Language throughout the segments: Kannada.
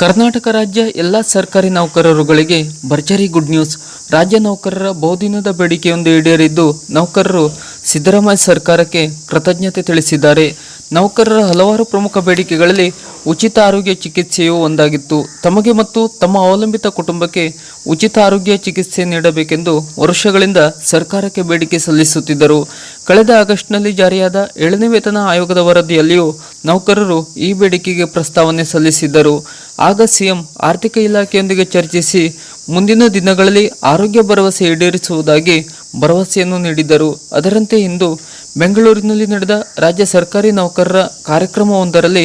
ಕರ್ನಾಟಕ ರಾಜ್ಯ ಎಲ್ಲ ಸರ್ಕಾರಿ ನೌಕರರುಗಳಿಗೆ ಭರ್ಜರಿ ಗುಡ್ ನ್ಯೂಸ್. ರಾಜ್ಯ ನೌಕರರ ಬಹುದಿನದ ಬೇಡಿಕೆಯೊಂದು ಈಡೇರಿದ್ದು ನೌಕರರು ಸಿದ್ದರಾಮಯ್ಯ ಸರ್ಕಾರಕ್ಕೆ ಕೃತಜ್ಞತೆ ತಿಳಿಸಿದ್ದಾರೆ. ನೌಕರರ ಹಲವಾರು ಪ್ರಮುಖ ಬೇಡಿಕೆಗಳಲ್ಲಿ ಉಚಿತ ಆರೋಗ್ಯ ಚಿಕಿತ್ಸೆಯೂ ಒಂದಾಗಿತ್ತು. ತಮಗೆ ಮತ್ತು ತಮ್ಮ ಅವಲಂಬಿತ ಕುಟುಂಬಕ್ಕೆ ಉಚಿತ ಆರೋಗ್ಯ ಚಿಕಿತ್ಸೆ ನೀಡಬೇಕೆಂದು ವರ್ಷಗಳಿಂದ ಸರ್ಕಾರಕ್ಕೆ ಬೇಡಿಕೆ ಸಲ್ಲಿಸುತ್ತಿದ್ದರು. ಕಳೆದ ಆಗಸ್ಟ್ನಲ್ಲಿ ಜಾರಿಯಾದ ಏಳನೇ ವೇತನ ಆಯೋಗದ ವರದಿಯಲ್ಲಿಯೂ ನೌಕರರು ಈ ಬೇಡಿಕೆಗೆ ಪ್ರಸ್ತಾವನೆ ಸಲ್ಲಿಸಿದ್ದರು. ಆಗ ಸಿಎಂ ಆರ್ಥಿಕ ಇಲಾಖೆಯೊಂದಿಗೆ ಚರ್ಚಿಸಿ ಮುಂದಿನ ದಿನಗಳಲ್ಲಿ ಆರೋಗ್ಯ ಭರವಸೆ ಈಡೇರಿಸುವುದಾಗಿ ಭರವಸೆಯನ್ನು ನೀಡಿದ್ದರು. ಅದರಂತೆ ಇಂದು ಬೆಂಗಳೂರಿನಲ್ಲಿ ನಡೆದ ರಾಜ್ಯ ಸರ್ಕಾರಿ ನೌಕರರ ಕಾರ್ಯಕ್ರಮವೊಂದರಲ್ಲಿ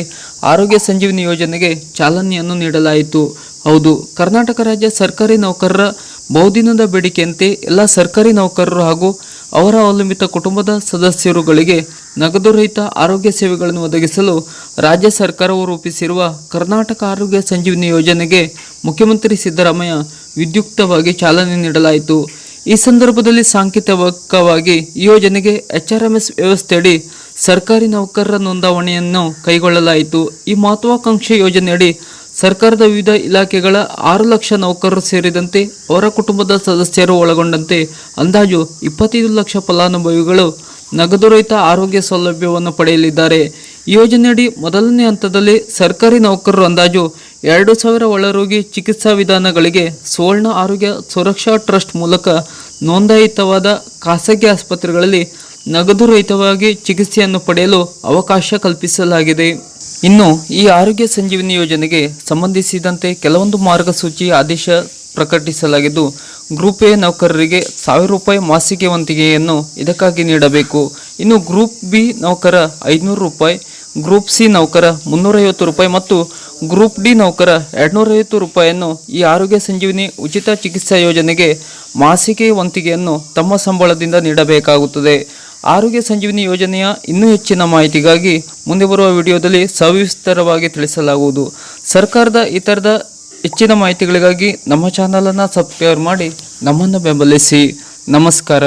ಆರೋಗ್ಯ ಸಂಜೀವಿನಿ ಯೋಜನೆಗೆ ಚಾಲನೆಯನ್ನು ನೀಡಲಾಯಿತು. ಹೌದು, ಕರ್ನಾಟಕ ರಾಜ್ಯ ಸರ್ಕಾರಿ ನೌಕರರ ಬಹುದಿನದ ಬೇಡಿಕೆಯಂತೆ ಎಲ್ಲ ಸರ್ಕಾರಿ ನೌಕರರು ಹಾಗೂ ಅವರ ಅವಲಂಬಿತ ಕುಟುಂಬದ ಸದಸ್ಯರುಗಳಿಗೆ ನಗದು ರಹಿತ ಆರೋಗ್ಯ ಸೇವೆಗಳನ್ನು ಒದಗಿಸಲು ರಾಜ್ಯ ಸರ್ಕಾರವು ರೂಪಿಸಿರುವ ಕರ್ನಾಟಕ ಆರೋಗ್ಯ ಸಂಜೀವಿನಿ ಯೋಜನೆಗೆ ಮುಖ್ಯಮಂತ್ರಿ ಸಿದ್ದರಾಮಯ್ಯ ವಿದ್ಯುಕ್ತವಾಗಿ ಚಾಲನೆ ನೀಡಲಾಯಿತು. ಈ ಸಂದರ್ಭದಲ್ಲಿ ಸಾಂಕೇತಿಕವಾಗಿ ಯೋಜನೆಗೆ ಎಚ್ಆರ್ಎಂಎಸ್ ವ್ಯವಸ್ಥೆಯಡಿ ಸರ್ಕಾರಿ ನೌಕರರ ನೋಂದಾವಣೆಯನ್ನು ಕೈಗೊಳ್ಳಲಾಯಿತು. ಈ ಮಹತ್ವಾಕಾಂಕ್ಷೆ ಯೋಜನೆಯಡಿ ಸರ್ಕಾರದ ವಿವಿಧ ಇಲಾಖೆಗಳ ಆರು ಲಕ್ಷ ನೌಕರರು ಸೇರಿದಂತೆ ಅವರ ಕುಟುಂಬದ ಸದಸ್ಯರು ಒಳಗೊಂಡಂತೆ ಅಂದಾಜು ಇಪ್ಪತ್ತೈದು ಲಕ್ಷ ಫಲಾನುಭವಿಗಳು ನಗದು ರಹಿತ ಆರೋಗ್ಯ ಸೌಲಭ್ಯವನ್ನು ಪಡೆಯಲಿದ್ದಾರೆ. ಯೋಜನೆಯಡಿ ಮೊದಲನೇ ಹಂತದಲ್ಲಿ ಸರ್ಕಾರಿ ನೌಕರರು ಅಂದಾಜು ಎರಡು ಸಾವಿರ ಒಳರೋಗಿ ಚಿಕಿತ್ಸಾ ವಿಧಾನಗಳಿಗೆ ಸುವರ್ಣ ಆರೋಗ್ಯ ಸುರಕ್ಷಾ ಟ್ರಸ್ಟ್ ಮೂಲಕ ನೋಂದಾಯಿತವಾದ ಖಾಸಗಿ ಆಸ್ಪತ್ರೆಗಳಲ್ಲಿ ನಗದು ರಹಿತವಾಗಿ ಚಿಕಿತ್ಸೆಯನ್ನು ಪಡೆಯಲು ಅವಕಾಶ ಕಲ್ಪಿಸಲಾಗಿದೆ. ಇನ್ನು ಈ ಆರೋಗ್ಯ ಸಂಜೀವಿನಿ ಯೋಜನೆಗೆ ಸಂಬಂಧಿಸಿದಂತೆ ಕೆಲವೊಂದು ಮಾರ್ಗಸೂಚಿ ಆದೇಶ ಪ್ರಕಟಿಸಲಾಗಿದ್ದು, ಗ್ರೂಪ್ ಎ ನೌಕರರಿಗೆ ಸಾವಿರ ರೂಪಾಯಿ ಮಾಸಿಕ ವಂತಿಗೆಯನ್ನು ಇದಕ್ಕಾಗಿ ನೀಡಬೇಕು. ಇನ್ನು ಗ್ರೂಪ್ ಬಿ ನೌಕರ ಐದುನೂರು ರೂಪಾಯಿ, ಗ್ರೂಪ್ ಸಿ ನೌಕರ ಮುನ್ನೂರೈವತ್ತು ರೂಪಾಯಿ ಮತ್ತು ಗ್ರೂಪ್ ಡಿ ನೌಕರ ಎರಡುನೂರೈವತ್ತು ರೂಪಾಯಿಯನ್ನು ಈ ಆರೋಗ್ಯ ಸಂಜೀವಿನಿ ಉಚಿತ ಚಿಕಿತ್ಸಾ ಯೋಜನೆಗೆ ಮಾಸಿಕೆ ವಂತಿಗೆಯನ್ನು ತಮ್ಮ ಸಂಬಳದಿಂದ ನೀಡಬೇಕಾಗುತ್ತದೆ. ಆರೋಗ್ಯ ಸಂಜೀವಿನಿ ಯೋಜನೆಯ ಇನ್ನೂ ಹೆಚ್ಚಿನ ಮಾಹಿತಿಗಾಗಿ ಮುಂದೆ ಬರುವ ವಿಡಿಯೋದಲ್ಲಿ ಸವಿಸ್ತರವಾಗಿ ತಿಳಿಸಲಾಗುವುದು. ಸರ್ಕಾರದ ಇತರದ ಹೆಚ್ಚಿನ ಮಾಹಿತಿಗಳಿಗಾಗಿ ನಮ್ಮ ಚಾನಲನ್ನು ಸಬ್ಸ್ಕ್ರೈಬ್ ಮಾಡಿ ನಮ್ಮನ್ನು ಬೆಂಬಲಿಸಿ. ನಮಸ್ಕಾರ.